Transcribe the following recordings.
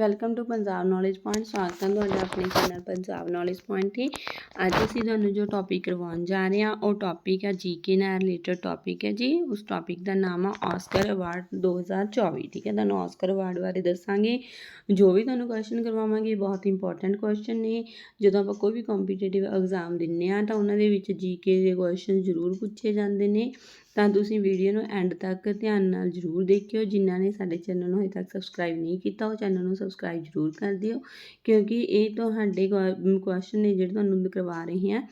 Welcome to Punjab knowledge point ਸਵਾਗਤ ਹੈ ਤੁਹਾਡਾ ਆਪਣੇ ਚੈਨਲ ਪੰਜਾਬ ਨੌਲੇਜ ਪੁਆਇੰਟ ਤੇ। ਅੱਜ ਅਸੀਂ ਤੁਹਾਨੂੰ ਜੋ ਟੌਪਿਕ ਕਰਵਾਉਣ ਜਾ ਰਹੇ ਹਾਂ, ਉਹ ਟੌਪਿਕ ਹੈ ਜੀਕੇ ਨਾਲ ਰਿਲੇਟਡ ਟੌਪਿਕ ਹੈ ਜੀ। ਉਸ ਟੌਪਿਕ ਦਾ ਨਾਮ ਆ ਆਸਕਰ ਅਵਾਰਡ 2024 ਠੀਕ ਹੈ, ਤੁਹਾਨੂੰ ਆਸਕਰ ਅਵਾਰਡ ਬਾਰੇ ਦੱਸਾਂਗੇ। ਜੋ ਵੀ ਤੁਹਾਨੂੰ ਕੁਐਸਚਨ ਕਰਵਾਵਾਂਗੇ, ਬਹੁਤ ਇੰਪੋਰਟੈਂਟ ਕੁਐਸਚਨ ਨੇ। ਜਦੋਂ ਆਪਾਂ ਕੋਈ ਵੀ ਕੰਪੀਟੀਟਿਵ ਐਗਜ਼ਾਮ ਦਿੰਨੇ ਆ ਤਾਂ ਉਹਨਾਂ ਦੇ ਵਿੱਚ ਜੀਕੇ ਦੇ ਕੁਐਸਚਨ ਜ਼ਰੂਰ ਪੁੱਛੇ ਜਾਂਦੇ ਨੇ। ਤਾਂ ਤੁਸੀਂ ਵੀਡੀਓ ਨੂੰ ਐਂਡ ਤੱਕ ਧਿਆਨ ਨਾਲ ਜ਼ਰੂਰ ਦੇਖਿਓ। ਜਿਨ੍ਹਾਂ ਨੇ ਸਾਡੇ ਚੈਨਲ ਨੂੰ ਹਜੇ ਤੱਕ ਸਬਸਕ੍ਰਾਈਬ ਨਹੀਂ ਕੀਤਾ, ਉਹ ਚੈਨਲ ਨੂੰ ਸਬਸਕ੍ਰਾਈਬ ਜ਼ਰੂਰ ਕਰ ਦਿਓ। ਕਿਉਂਕਿ ਇਹ ਤੁਹਾਡੇ ਕੁਐਸਚਨ ਨੇ ਜਿਹੜੇ ਤੁਹਾਨੂੰ ਕਰਵਾ ਰਹੇ ਹਾਂ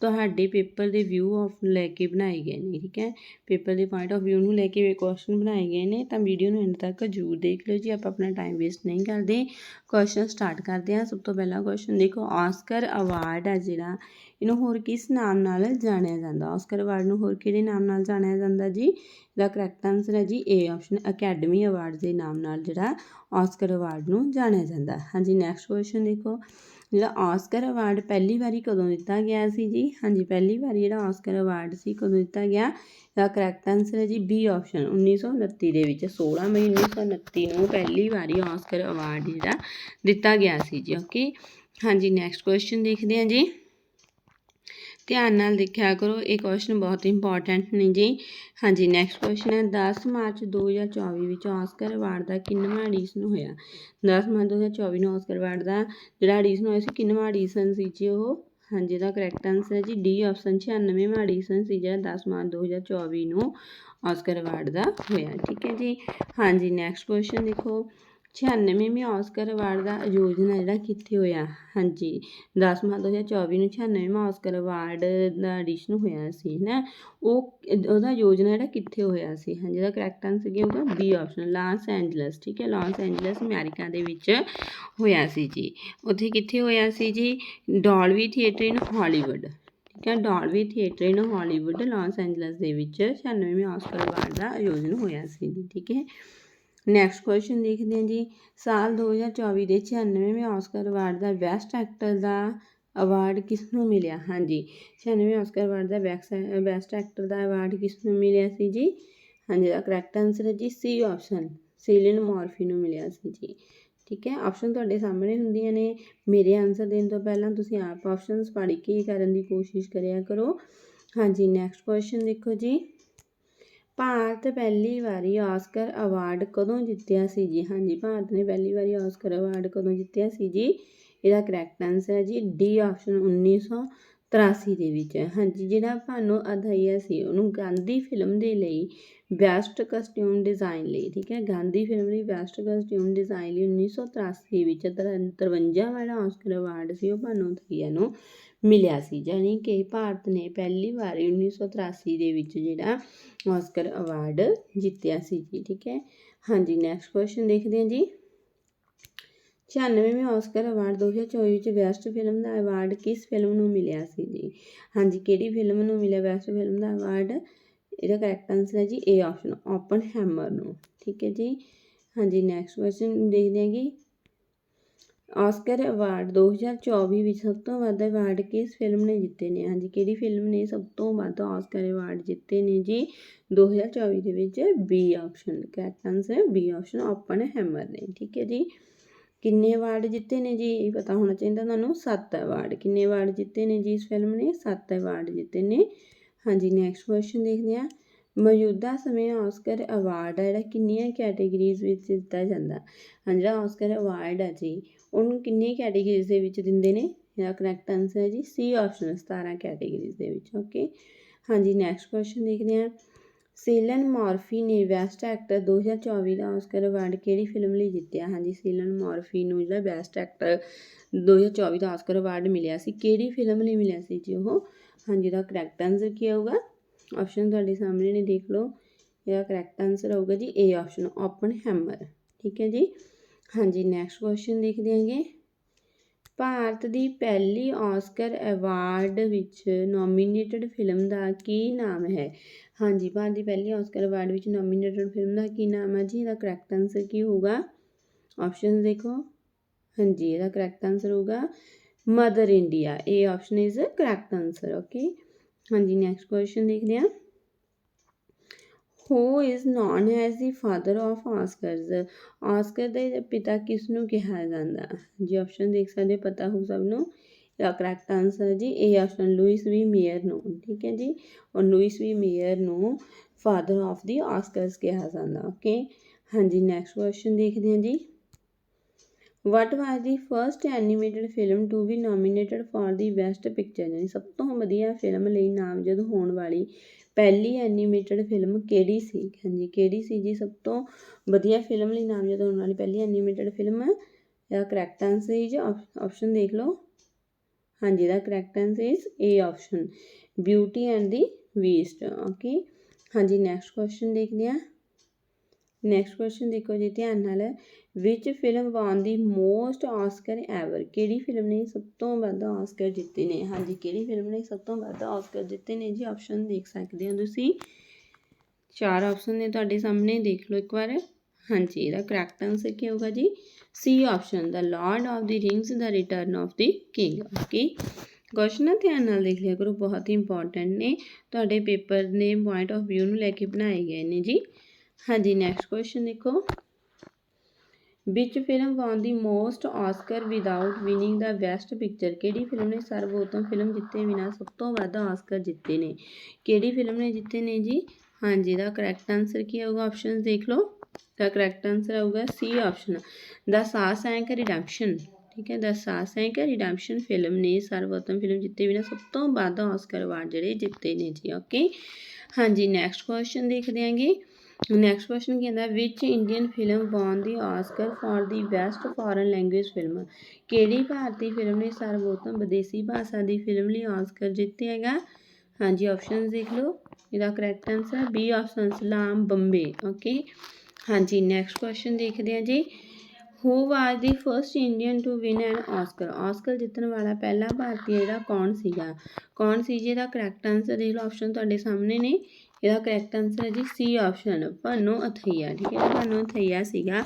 ਤੁਹਾਡੇ ਪੇਪਰ ਦੇ ਵਿਊ ਆਫ ਲੈ ਕੇ ਬਣਾਏ ਗਏ ਨੇ, ਠੀਕ ਹੈ? ਪੇਪਰ ਦੇ ਪੁਆਇੰਟ ਆਫ ਵਿਊ ਨੂੰ ਲੈ ਕੇ ਕੁਐਸਚਨ ਬਣਾਏ ਗਏ ਨੇ, ਤਾਂ ਵੀਡੀਓ ਨੂੰ ਐਂਡ ਤੱਕ ਜ਼ਰੂਰ ਦੇਖ ਲਿਓ ਜੀ, ਆਪਾਂ ਆਪਣਾ ਟਾਈਮ ਵੇਸਟ ਨਹੀਂ ਕਰਦੇ। ਕੁਐਸਚਨ ਸਟਾਰਟ ਕਰਦੇ ਹਾਂ। ਸਭ ਤੋਂ ਪਹਿਲਾ ਕੁਐਸਚਨ ਦੇਖੋ ਆਸਕਰ ਅਵਾਰਡ ਹੈ ਜਿਹੜਾ, ਇਹਨੂੰ ਹੋਰ ਕਿਸ ਨਾਮ ਨਾਲ ਜਾਣਿਆ ਜਾਂਦਾ? ਆਸਕਰ ਅਵਾਰਡ ਨੂੰ ਹੋਰ ਕਿਹੜੇ ਨਾਮ ਨਾਲ ਜਾਣਿਆ ਜਾਂਦਾ ਜੀ? ਦਾ ਕਰੈਕਟ ਆਨਸਰ ਹੈ ਜੀ ਏ ਆਪਸ਼ਨ ਅਕੈਡਮੀ ਅਵਾਰਡ ਦੇ ਨਾਮ ਨਾਲ ਜਿਹੜਾ ਆਸਕਰ ਅਵਾਰਡ ਨੂੰ ਜਾਣਿਆ ਜਾਂਦਾ। ਹਾਂਜੀ ਨੈਕਸਟ ਕੁਐਸਚਨ ਦੇਖੋ। ਜਿਹੜਾ ਆਸਕਰ ਅਵਾਰਡ ਪਹਿਲੀ ਵਾਰੀ ਕਦੋਂ ਦਿੱਤਾ ਗਿਆ ਸੀ ਜੀ? ਹਾਂਜੀ, ਪਹਿਲੀ ਵਾਰੀ ਜਿਹੜਾ ਆਸਕਰ ਅਵਾਰਡ ਸੀ ਕਦੋਂ ਦਿੱਤਾ ਗਿਆ? ਦਾ ਕਰੈਕਟ ਆਨਸਰ ਹੈ ਜੀ ਬੀ ਆਪਸ਼ਨ 1929 ਦੇ ਵਿੱਚ 16 ਮਈ 1929 ਨੂੰ ਪਹਿਲੀ ਵਾਰੀ ਆਸਕਰ ਅਵਾਰਡ ਜਿਹੜਾ ਦਿੱਤਾ ਗਿਆ ਸੀ ਜੀ ਓਕੇ ਹਾਂਜੀ ਨੈਕਸਟ ਕੁਐਸਚਨ ਦੇਖਦੇ ਹਾਂ ਜੀ। ਧਿਆਨ ਨਾਲ ਦੇਖਿਆ ਕਰੋ, ਇਹ ਕੁਐਸਚਨ ਬਹੁਤ ਇੰਪੋਰਟੈਂਟ ਨੇ ਜੀ। ਹਾਂਜੀ ਨੈਕਸਟ ਕੁਐਸਚਨ ਹੈ 10 ਮਾਰਚ 2024 ਵਿੱਚ ਆਸਕਰ ਅਵਾਰਡ ਦਾ ਕਿੰਨਵਾਂ ਐਡੀਸ਼ਨ ਹੋਇਆ? 10 ਮਾਰਚ 2024 ਨੂੰ ਆਸਕਰ ਅਵਾਰਡ ਦਾ ਜਿਹੜਾ ਐਡੀਸ਼ਨ ਹੋਇਆ ਸੀ, ਕਿੰਨਵਾਂ ਐਡੀਸ਼ਨ ਸੀ ਜੀ ਉਹ? ਹਾਂਜੀ, ਇਹਦਾ ਕਰੈਕਟ ਆਨਸਰ ਹੈ ਜੀ ਡੀ ਆਪਸ਼ਨ 96ਵਾਂ ਐਡੀਸ਼ਨ ਸੀ ਜਿਹੜਾ 10 ਮਾਰਚ 2024 ਨੂੰ ਆਸਕਰ ਅਵਾਰਡ ਦਾ ਹੋਇਆ। ਠੀਕ ਹੈ ਜੀ। ਹਾਂਜੀ ਨੈਕਸਟ ਕੁਐਸਚਨ ਦੇਖੋ। 96ਵੇਂ ਆਸਕਰ ਅਵਾਰਡ ਦਾ ਆਯੋਜਨ ਜਿਹੜਾ ਕਿੱਥੇ ਹੋਇਆ? ਹਾਂਜੀ 10 ਮਾਰਚ 2024 ਨੂੰ 96ਵਾਂ ਆਸਕਰ ਅਵਾਰਡ ਦਾ ਐਡੀਸ਼ਨ ਹੋਇਆ ਸੀ ਨਾ ਉਹ, ਉਹਦਾ ਆਯੋਜਨ ਜਿਹੜਾ ਕਿੱਥੇ ਹੋਇਆ ਸੀ? ਹਾਂਜੀ, ਇਹਦਾ ਕਰੈਕਟ ਆਨਸਰ ਕੀ ਹੋਊਗਾ? ਬੀ ਆਪਸ਼ਨ ਲਾਸ ਐਂਜਲਸ ਠੀਕ ਹੈ? ਲਾਸ ਐਂਜਲਸ ਅਮਰੀਕਾ ਦੇ ਵਿੱਚ ਹੋਇਆ ਸੀ ਜੀ। ਉੱਥੇ ਕਿੱਥੇ ਹੋਇਆ ਸੀ ਜੀ? ਡਾਲਵੀ ਥੀਏਟਰ ਇਨ ਹਾਲੀਵੁੱਡ ਠੀਕ ਹੈ? Dolby theatre in Hollywood Los Angeles ਦੇ ਵਿੱਚ 96ਵੇਂ ਆਸਕਰ ਅਵਾਰਡ ਦਾ ਆਯੋਜਨ ਹੋਇਆ ਸੀ ਜੀ, ਠੀਕ ਹੈ? ਨੈਕਸਟ ਕੁਐਸਚਨ ਦੇਖਦੇ ਹਾਂ ਜੀ। ਸਾਲ 2024 ਦੇ 96ਵੇਂ ਆਸਕਰ ਅਵਾਰਡ ਦਾ ਬੈਸਟ ਐਕਟਰ ਦਾ ਅਵਾਰਡ ਕਿਸ ਨੂੰ ਮਿਲਿਆ? ਹਾਂਜੀ 96ਵੇਂ ਆਸਕਰ ਅਵਾਰਡ ਦਾ ਬੈਸਟ ਐਕਟਰ ਦਾ ਅਵਾਰਡ ਕਿਸ ਨੂੰ ਮਿਲਿਆ ਸੀ ਜੀ? ਹਾਂਜੀ, ਦਾ ਕਰੈਕਟ ਆਨਸਰ ਹੈ ਜੀ ਸੀ ਆਪਸ਼ਨ ਸੀਲਿਨ ਮੋਰਫੀ ਨੂੰ ਮਿਲਿਆ ਸੀ ਜੀ। ਠੀਕ ਹੈ ਆਪਸ਼ਨ ਤੁਹਾਡੇ ਸਾਹਮਣੇ ਹੁੰਦੀਆਂ ਨੇ। ਮੇਰੇ ਆਨਸਰ ਦੇਣ ਤੋਂ ਪਹਿਲਾਂ ਤੁਸੀਂ ਆਪ ਆਪਸ਼ਨਸ ਪੜ੍ਹ ਕੇ ਕਰਨ ਦੀ ਕੋਸ਼ਿਸ਼ ਕਰਿਆ ਕਰੋ। ਹਾਂਜੀ ਨੈਕਸਟ ਕੁਐਸਚਨ ਦੇਖੋ ਜੀ। ਭਾਰਤ ਪਹਿਲੀ ਵਾਰੀ ਔਸਕਰ ਅਵਾਰਡ ਕਦੋਂ ਜਿੱਤਿਆ ਸੀ ਜੀ? ਹਾਂਜੀ, ਭਾਰਤ ਨੇ ਪਹਿਲੀ ਵਾਰੀ ਔਸਕਰ ਅਵਾਰਡ ਕਦੋਂ ਜਿੱਤਿਆ ਸੀ ਜੀ? ਇਹਦਾ ਕਰੈਕਟ ਆਨਸਰ ਹੈ ਜੀ ਡੀ ਆਪਸ਼ਨ 1983 ਦੇ ਵਿੱਚ। ਹਾਂਜੀ, ਜਿਹੜਾ ਭਾਨੋ ਅਧਈਆ ਸੀ, ਉਹਨੂੰ ਗਾਂਧੀ ਫਿਲਮ ਦੇ ਲਈ ਬੈਸਟ ਕਸਟਿਊਮ ਡਿਜ਼ਾਈਨ ਲਈ, ਠੀਕ ਹੈ? ਗਾਂਧੀ ਫਿਲਮ ਲਈ ਬੈਸਟ ਕਸਟਿਊਮ ਡਿਜ਼ਾਈਨ ਲਈ 1983 ਵਿੱਚ 53 ਜਿਹੜਾ ਔਸਕਰ ਅਵਾਰਡ ਸੀ, ਉਹ ਭਾਨੋ ਅਧਈਆ ਨੂੰ ਮਿਲਿਆ ਸੀ। ਜਾਨੀ ਕਿ ਭਾਰਤ ਨੇ ਪਹਿਲੀ ਵਾਰ 1983 ਦੇ ਵਿੱਚ ਜਿਹੜਾ ਆਸਕਰ ਅਵਾਰਡ ਜਿੱਤਿਆ ਸੀ ਜੀ, ਠੀਕ ਹੈ? ਹਾਂਜੀ ਨੈਕਸਟ ਕੁਐਸਚਨ ਦੇਖਦੇ ਹਾਂ ਜੀ। 96ਵੇਂ ਆਸਕਰ ਅਵਾਰਡ 2024 ਵਿੱਚ ਬੈਸਟ ਫਿਲਮ ਦਾ ਅਵਾਰਡ ਕਿਸ ਫਿਲਮ ਨੂੰ ਮਿਲਿਆ ਸੀ ਜੀ? ਹਾਂਜੀ, ਕਿਹੜੀ ਫਿਲਮ ਨੂੰ ਮਿਲਿਆ ਬੈਸਟ ਫਿਲਮ ਦਾ ਅਵਾਰਡ ਇਹਦਾ ਕਰੈਕਟ ਆਨਸਰ ਹੈ ਜੀ ਏ ਆਪਸ਼ਨ ਓਪਨ ਹੈਮਰ ਨੂੰ, ਠੀਕ ਹੈ ਜੀ? ਹਾਂਜੀ ਨੈਕਸਟ ਕੁਐਸਚਨ ਦੇਖਦੇ ਹਾਂ ਜੀ। ਆਸਕਰ ਅਵਾਰਡ 2024 ਵਿੱਚ ਸਭ ਤੋਂ ਵੱਧ ਅਵਾਰਡ ਕਿਸ ਫਿਲਮ ਨੇ ਜਿੱਤੇ ਨੇ? ਹਾਂਜੀ, ਕਿਹੜੀ ਫਿਲਮ ਨੇ ਸਭ ਤੋਂ ਵੱਧ ਆਸਕਰ ਅਵਾਰਡ ਜਿੱਤੇ ਨੇ ਜੀ? 2024 ਦੇ ਵਿੱਚ B option correct answer B option Oppenheimer ਨੇ, ਠੀਕ ਹੈ ਜੀ? ਕਿੰਨੇ ਅਵਾਰਡ ਜਿੱਤੇ ਨੇ ਜੀ? ਇਹ ਪਤਾ ਹੋਣਾ ਚਾਹੀਦਾ ਤੁਹਾਨੂੰ 7 ਅਵਾਰਡ। ਕਿੰਨੇ ਅਵਾਰਡ ਜਿੱਤੇ ਨੇ ਜੀ ਇਸ ਫਿਲਮ ਨੇ? 7 ਅਵਾਰਡ ਜਿੱਤੇ ਨੇ। ਹਾਂਜੀ ਨੈਕਸਟ ਕੁਐਸਚਨ ਦੇਖਦੇ ਹਾਂ। ਮੌਜੂਦਾ ਸਮੇਂ ਔਸਕਰ ਅਵਾਰਡ ਆ, ਜਿਹੜਾ ਕਿੰਨੀਆਂ ਕੈਟੇਗਰੀਜ਼ ਵਿੱਚ ਦਿੱਤਾ ਜਾਂਦਾ। ਹਾਂ ਜਿਹੜਾ ਔਸਕਰ ਅਵਾਰਡ ਆ ਜੀ, ਉਹਨੂੰ ਕਿੰਨੇ ਕੈਟੇਗਰੀਜ਼ ਦੇ ਵਿੱਚ ਦਿੰਦੇ ਨੇ? ਇਹਦਾ ਕਰੈਕਟ ਆਨਸਰ ਹੈ ਜੀ ਸੀ ਆਪਸ਼ਨ 17 ਕੈਟੇਗਰੀਜ਼ ਦੇ ਵਿੱਚ ਓਕੇ ਹਾਂਜੀ ਨੈਕਸਟ ਕੁਐਸਚਨ ਦੇਖਦੇ ਹਾਂ। ਸੀਲਨ ਮੌਰਫੀ ਨੇ ਬੈਸਟ ਐਕਟਰ 2024 ਦਾ ਆਸਕਰ ਅਵਾਰਡ ਕਿਹੜੀ ਫਿਲਮ ਲਈ ਜਿੱਤਿਆ? ਹਾਂਜੀ ਸੀਲਨ ਮੌਰਫੀ ਨੂੰ ਜਿਹੜਾ ਬੈਸਟ ਐਕਟਰ 2024 ਦਾ ਆਸਕਰ ਅਵਾਰਡ ਮਿਲਿਆ ਸੀ, ਕਿਹੜੀ ਫਿਲਮ ਲਈ ਮਿਲਿਆ ਸੀ ਜੀ ਉਹ? ਹਾਂਜੀ ਦਾ ਕਰੈਕਟ ਆਨਸਰ ਕੀ ਹੋਊਗਾ ਆਪਸ਼ਨ ਤੁਹਾਡੇ ਸਾਹਮਣੇ ਨੇ ਦੇਖ ਲਓ। ਇਹਦਾ ਕਰੈਕਟ ਆਨਸਰ ਹੋਊਗਾ ਜੀ ਏ ਆਪਸ਼ਨ ਓਪਨ ਹੈਮਰ ਠੀਕ ਹੈ ਜੀ? ਹਾਂਜੀ ਨੈਕਸਟ ਕੁਐਸਚਨ ਦੇਖਦੇ ਹਾਂਗੇ ਭਾਰਤ ਦੀ ਪਹਿਲੀ ਆਸਕਰ ਅਵਾਰਡ ਵਿੱਚ ਨੋਮੀਨੇਟਡ ਫਿਲਮ ਦਾ ਕੀ ਨਾਮ ਹੈ? ਹਾਂਜੀ, ਭਾਰਤ ਦੀ ਪਹਿਲੀ ਆਸਕਰ ਅਵਾਰਡ ਵਿੱਚ ਨੋਮੀਨੇਟਡ ਫਿਲਮ ਦਾ ਕੀ ਨਾਮ ਹੈ ਜੀ? ਇਹਦਾ ਕਰੈਕਟ ਆਨਸਰ ਕੀ ਹੋਊਗਾ? ਆਪਸ਼ਨ ਦੇਖੋ। ਹਾਂਜੀ, ਇਹਦਾ ਕਰੈਕਟ ਆਨਸਰ ਹੋਊਗਾ mother India A option is correct answer okay ਹਾਂਜੀ ਨੈਕਸਟ ਕੁਐਸਚਨ ਦੇਖਦੇ ਹਾਂ। Who is known as the father of Oscars Oscar ਦੇ ਪਿਤਾ ਕਿਸ ਨੂੰ ਕਿਹਾ ਜਾਂਦਾ? ਜੀ ਆਪਸ਼ਨ ਦੇਖ ਸਕਦੇ ਪਤਾ ਹੋ ਸਭ ਨੂੰ। ਦਾ ਕਰੈਕਟ ਆਨਸਰ ਜੀ, ਇਹ ਆਪਸ਼ਨ ਲੂਇਸ ਵੀ ਮੇਅਰ ਨੂੰ। ਠੀਕ ਹੈ ਜੀ? ਔਰ ਲੂਇਸ ਵੀ ਮੇਅਰ ਨੂੰ ਫਾਦਰ ਆਫ ਦੀ ਆਸਕਰਸ ਕਿਹਾ ਜਾਂਦਾ। ਓਕੇ ਹਾਂਜੀ ਨੈਕਸਟ ਕੁਐਸਚਨ ਦੇਖਦੇ ਹਾਂ ਜੀ। What was the first animated film to be nominated for the best picture ਯਾਨੀ ਸਭ ਤੋਂ ਵਧੀਆ ਫਿਲਮ ਲਈ ਨਾਮਜ਼ਦ ਹੋਣ ਵਾਲੀ ਪਹਿਲੀ ਐਨੀਮੇਟਡ ਫਿਲਮ ਕਿਹੜੀ ਸੀ? ਹਾਂਜੀ, ਕਿਹੜੀ ਸੀ ਜੀ? ਸਭ ਤੋਂ ਵਧੀਆ ਫਿਲਮ ਲਈ ਨਾਮਜ਼ਦ ਹੋਣ ਵਾਲੀ ਪਹਿਲੀ ਐਨੀਮੇਟਡ ਫਿਲਮ ਦਾ ਕਰੈਕਟ ਆਨਸਰ ਹੈ ਜੀ ਆਪਸ਼ਨ ਦੇਖ ਲਓ। ਹਾਂਜੀ, the correct answer is A option beauty and the beast okay ਹਾਂਜੀ ਨੈਕਸਟ ਕੁਐਸਚਨ ਦੇਖਦੇ ਹਾਂ। ਨੈਕਸਟ ਕੁਐਸਚਨ ਦੇਖੋ ਜੀ, ਧਿਆਨ ਨਾਲ। Which film won the most Oscar ever ਕਿਹੜੀ ਫਿਲਮ ਨੇ ਸਭ ਤੋਂ ਵੱਧ ਆਸਕਰ ਜਿੱਤੇ ਨੇ? ਹਾਂਜੀ, ਕਿਹੜੀ ਫਿਲਮ ਨੇ ਸਭ ਤੋਂ ਵੱਧ ਆਸਕਰ ਜਿੱਤੇ ਨੇ ਜੀ? ਆਪਸ਼ਨ ਦੇਖ ਸਕਦੇ ਹੋ ਤੁਸੀਂ। ਚਾਰ ਆਪਸ਼ਨ ਨੇ ਤੁਹਾਡੇ ਸਾਹਮਣੇ, ਦੇਖ ਲਓ ਇੱਕ ਵਾਰ। ਹਾਂਜੀ, ਇਹਦਾ ਕਰੈਕਟ ਆਨਸਰ ਕੀ ਹੋਗਾ ਜੀ? C option the Lord of the rings the return of the king okay question ਧਿਆਨ ਨਾਲ ਦੇਖ ਲਿਆ ਕਰੋ, ਬਹੁਤ ਹੀ ਇੰਪੋਰਟੈਂਟ ਨੇ। ਤੁਹਾਡੇ ਪੇਪਰ ਨੇ ਪੁਆਇੰਟ ਆਫ View ਨੂੰ ਲੈ ਕੇ ਬਣਾਏ ਗਏ ਨੇ ਜੀ। ਹਾਂਜੀ ਨੈਕਸਟ ਕੁਐਸਚਨ ਦੇਖੋ। Which film won the most Oscar without winning the best picture ਕਿਹੜੀ ਫਿਲਮ ਨੇ ਸਰਵੋਤਮ ਫਿਲਮ ਜਿੱਤੇ ਬਿਨਾ ਸਭ ਤੋਂ ਵੱਧ ਆਸਕਰ ਜਿੱਤੇ ਨੇ? ਕਿਹੜੀ ਫਿਲਮ ਨੇ ਜਿੱਤੇ ਨੇ ਜੀ? ਹਾਂਜੀ, ਦਾ ਕਰੈਕਟ ਆਨਸਰ ਕੀ ਹੋਊਗਾ ਆਪਸ਼ਨਸ ਦੇਖ ਲਓ। ਦਾ ਕਰੈਕਟ ਆਨਸਰ ਆਊਗਾ ਸੀ ਆਪਸ਼ਨ ਦਾ ਸਾਸ ਐਂਕ ਰਿਡੈਂਪਸ਼ਨ ਠੀਕ ਹੈ? ਦਾ ਸਾਸ ਐਂਕ ਰਿਡੈਂਪਸ਼ਨ ਫਿਲਮ ਨੇ ਸਰਵੋਤਮ ਫਿਲਮ ਜਿੱਤੇ ਬਿਨਾ ਸਭ ਤੋਂ ਵੱਧ ਆਸਕਰ ਅਵਾਰਡ ਜਿਹੜੇ ਜਿੱਤੇ ਨੇ ਜੀ ਓਕੇ ਹਾਂਜੀ ਨੈਕਸਟ ਕੁਐਸਚਨ ਦੇਖਦੇ ਆਂਗੇ। ਨੈਕਸਟ ਕੁਐਸਚਨ ਕੀ ਹੁੰਦਾ which Indian film won the Oscar for the best foreign language film ਕਿਹੜੀ ਭਾਰਤੀ ਫਿਲਮ ਨੇ ਸਰਵੋਤਮ ਵਿਦੇਸ਼ੀ ਭਾਸ਼ਾ ਦੀ ਫਿਲਮ ਲਈ ਆਸਕਰ ਜਿੱਤਿਆ ਹੈਗਾ? ਹਾਂਜੀ ਆਪਸ਼ਨਸ ਦੇਖ ਲਓ। ਇਹਦਾ correct answer B option Salaam Bombay. Okay ਹਾਂਜੀ ਨੈਕਸਟ ਕੁਐਸਚਨ ਦੇਖਦੇ ਹਾਂ ਜੀ। Who was the first Indian to win an Oscar Oscar ਜਿੱਤਣ ਵਾਲਾ ਪਹਿਲਾ ਭਾਰਤੀ ਜਿਹੜਾ ਕੌਣ ਸੀਗਾ? ਕੌਣ ਸੀ ਜੀ? ਇਹਦਾ ਕਰੈਕਟ ਆਨਸਰ ਦੇਖ ਲਓ। ਆਪਸ਼ਨ ਤੁਹਾਡੇ ਸਾਹਮਣੇ ਨੇ। ਇਹਦਾ ਕਰੈਕਟ ਆਨਸਰ ਹੈ ਜੀ ਸੀ ਆਪਸ਼ਨ ਭਾਨੂ ਅਥਈਆ, ਠੀਕ ਹੈ ਭਾਨੋ ਅਥਈਆ ਸੀਗਾ,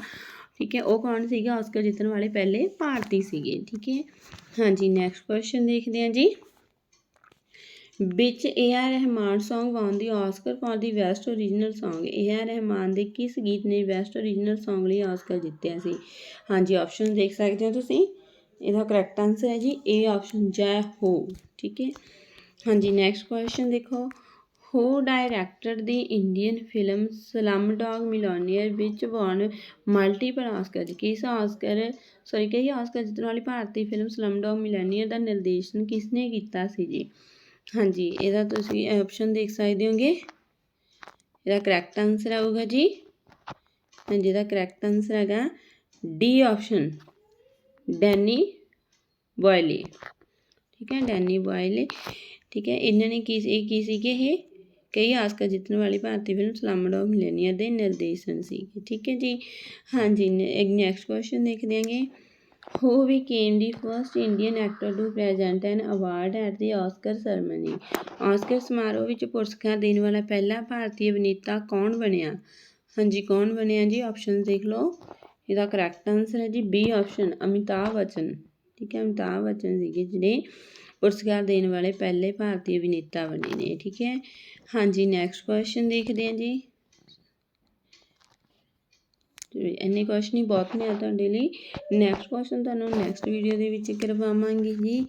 ਠੀਕ ਹੈ, ਉਹ ਕੌਣ ਸੀਗਾ? ਆਸਕਰ ਜਿੱਤਣ ਵਾਲੇ ਪਹਿਲੇ ਭਾਰਤੀ ਸੀਗੇ, ਠੀਕ ਹੈ। ਹਾਂਜੀ ਨੈਕਸਟ ਕੁਐਸਚਨ ਦੇਖਦੇ ਹਾਂ ਜੀ। Which A R Rahman Song won the Oscar for the best original Song A R Rahman ਦੇ ਕਿਸ ਗੀਤ ਨੇ ਬੈਸਟ ਓਰੀਜਨਲ Song ਲਈ ਆਸਕਰ ਜਿੱਤਿਆ ਸੀ? ਹਾਂਜੀ ਆਪਸ਼ਨ ਦੇਖ ਸਕਦੇ ਹੋ ਤੁਸੀਂ। ਇਹਦਾ ਕਰੈਕਟ ਆਨਸਰ ਹੈ ਜੀ ਏ ਆਪਸ਼ਨ ਜੈ ਹੋ, ਠੀਕ ਹੈ। ਹਾਂਜੀ ਨੈਕਸਟ ਕੁਐਸਚਨ ਦੇਖੋ। Who directed the Indian film Slumdog which won multiple Oscar ਕਿਸ ਆਸਕਰ ਸੌਰੀ ਕਈ ਆਸਕਰ ਜਿੱਤਣ ਵਾਲੀ ਭਾਰਤੀ ਫਿਲਮ ਸਲਮ ਡੌਗ ਦਾ ਨਿਰਦੇਸ਼ਨ ਕਿਸ ਨੇ ਕੀਤਾ ਸੀ ਜੀ? ਹਾਂਜੀ, ਇਹਦਾ ਤੁਸੀਂ ਆਪਸ਼ਨ ਦੇਖ ਸਕਦੇ ਹੋਗੇ। ਇਹਦਾ ਕਰੈਕਟ ਆਨਸਰ ਆਊਗਾ ਜੀ। ਹਾਂਜੀ, ਇਹਦਾ ਕਰੈਕਟ ਆਨਸਰ ਹੈਗਾ ਡੀ ਆਪਸ਼ਨ ਡੈਨੀ ਬੋਇਲੇ ਠੀਕ ਹੈ ਡੈਨੀ ਬੋਇਲੇ ਠੀਕ ਹੈ, ਇਹਨਾਂ ਨੇ ਕੀ, ਇਹ ਕੀ ਸੀਗੇ ਇਹ? ਕਈ ਆਸਕਰ ਜਿੱਤਣ ਵਾਲੀ ਭਾਰਤੀ ਫਿਲਮ ਸਲਾਮਡੌਗ ਮਿਲੇਨੀਅਰ ਦੇ ਨਿਰਦੇਸ਼ਨ ਸੀਗੇ ਠੀਕ ਹੈ ਜੀ? ਹਾਂਜੀ ਨੈਕਸਟ ਕੁਐਸਚਨ ਦੇਖਦੇ ਆਂਗੇ who became the first Indian actor to present an award at the Oscar ceremony Oscar ਸਮਾਰੋਹ ਵਿੱਚ ਪੁਰਸਕਾਰ ਦੇਣ ਵਾਲਾ ਪਹਿਲਾ ਭਾਰਤੀ ਅਭਿਨੇਤਾ ਕੌਣ ਬਣਿਆ? ਹਾਂਜੀ, ਕੌਣ ਬਣਿਆ ਜੀ? ਆਪਸ਼ਨ ਦੇਖ ਲਓ। ਇਹਦਾ ਕਰੈਕਟ ਆਨਸਰ ਹੈ ਜੀ ਬੀ ਆਪਸ਼ਨ ਅਮਿਤਾਭ ਬੱਚਨ। ਠੀਕ ਹੈ, ਅਮਿਤਾਭ ਬੱਚਨ ਸੀਗੇ ਜਿਹੜੇ ਪੁਰਸਕਾਰ ਦੇਣ ਵਾਲੇ ਪਹਿਲੇ ਭਾਰਤੀ ਅਭਿਨੇਤਾ ਬਣੇ ਨੇ, ਠੀਕ ਹੈ? ਹਾਂਜੀ ਨੈਕਸਟ ਕੁਐਸਚਨ ਦੇਖਦੇ ਹਾਂ ਜੀ। ਇੰਨੇ ਕੁਐਸਚਨ ਹੀ ਬਹੁਤ ਨੇ ਆ ਤੁਹਾਡੇ ਲਈ। ਨੈਕਸਟ ਕੁਐਸਚਨ ਤੁਹਾਨੂੰ ਨੈਕਸਟ ਵੀਡੀਓ ਦੇ ਵਿੱਚ ਕਰਵਾਵਾਂਗੇ ਜੀ।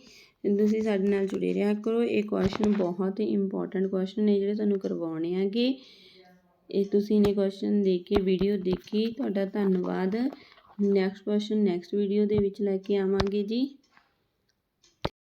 ਤੁਸੀਂ ਸਾਡੇ ਨਾਲ ਜੁੜੇ ਰਿਹਾ ਕਰੋ। ਇਹ ਕੁਐਸਚਨ ਬਹੁਤ ਹੀ ਇੰਪੋਰਟੈਂਟ ਕੁਐਸਚਨ ਨੇ ਜਿਹੜੇ ਤੁਹਾਨੂੰ ਕਰਵਾਉਣੇ ਆਗੇ ਇਹ ਤੁਸੀਂ ਇਹਨੇ ਕੁਐਸਚਨ ਦੇਖ ਕੇ ਵੀਡੀਓ ਦੇਖੀ ਤੁਹਾਡਾ ਧੰਨਵਾਦ। ਨੈਕਸਟ ਕੁਐਸਚਨ ਨੈਕਸਟ ਵੀਡੀਓ ਦੇ ਵਿੱਚ ਲੈ ਕੇ ਆਵਾਂਗੇ ਜੀ।